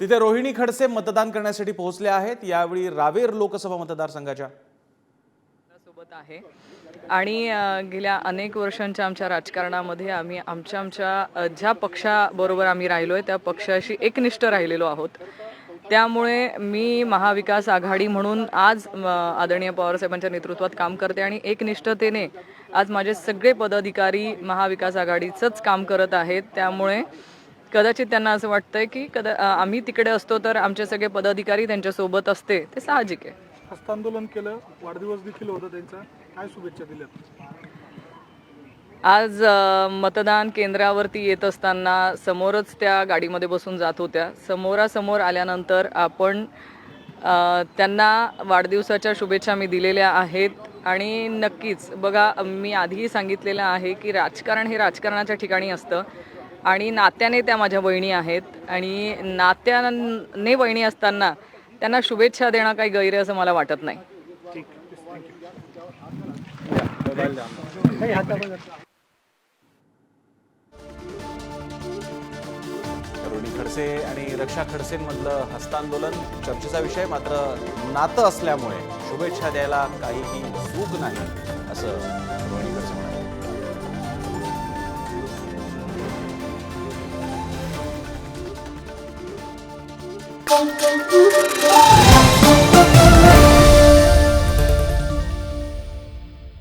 तिथे रोहिणी खडसे मतदान करण्यासाठी पोहोचले आहेत. यावेळी रावेर लोकसभा मतदारसंघाच्या. सोबत आहे. आणि गेल्या अनेक वर्षांच्या आमच्या राजकारणामध्ये आम्ही आमच्या आमच्या ज्या पक्षाबरोबर आम्ही राहिलो आहे त्या पक्षाशी एकनिष्ठ राहिलेलो आहोत. त्यामुळे मी महाविकास आघाडी म्हणून आज आदरणीय पवारसाहेबांच्या नेतृत्वात काम करते आणि एकनिष्ठतेने आज माझे सगळे पदाधिकारी महाविकास आघाडीचंच काम करत आहेत. त्यामुळे कदाचित त्यांना असं वाटतंय की कदा आम्ही तिकडे असतो तर आमचे सगळे पदाधिकारी त्यांच्यासोबत असते. ते साहजिक आहे. हस्तांदोलन केलं वाढदिवस देखील होता त्यांचा. काय शुभेच्छा दिल्यात? आज अ, मतदान केंद्रावरती येत असताना समोरच त्या गाडीमध्ये बसून जात होत्या. समोरासमोर आल्यानंतर आपण अ, त्यांना वाढदिवसाच्या शुभेच्छा मी दिलेल्या आहेत. आणि नक्कीच बघा मी आधीही सांगितलेलं आहे की राजकारण हे राजकारणाच्या ठिकाणी असतं. आणि नात्याने त्या माझ्या बहिणी आहेत. आणि नात्याने बहिणी असताना त्यांना शुभेच्छा देणं काही गैर आहे असं मला वाटत नाही. रोहिणी खडसे आणि रक्षा खडसेंमधलं हस्तांदोलन चर्चेचा विषय मात्र नातं असल्यामुळे शुभेच्छा द्यायला काहीही चूक नाही असं Rohini Khadse ponto, tudo ponto.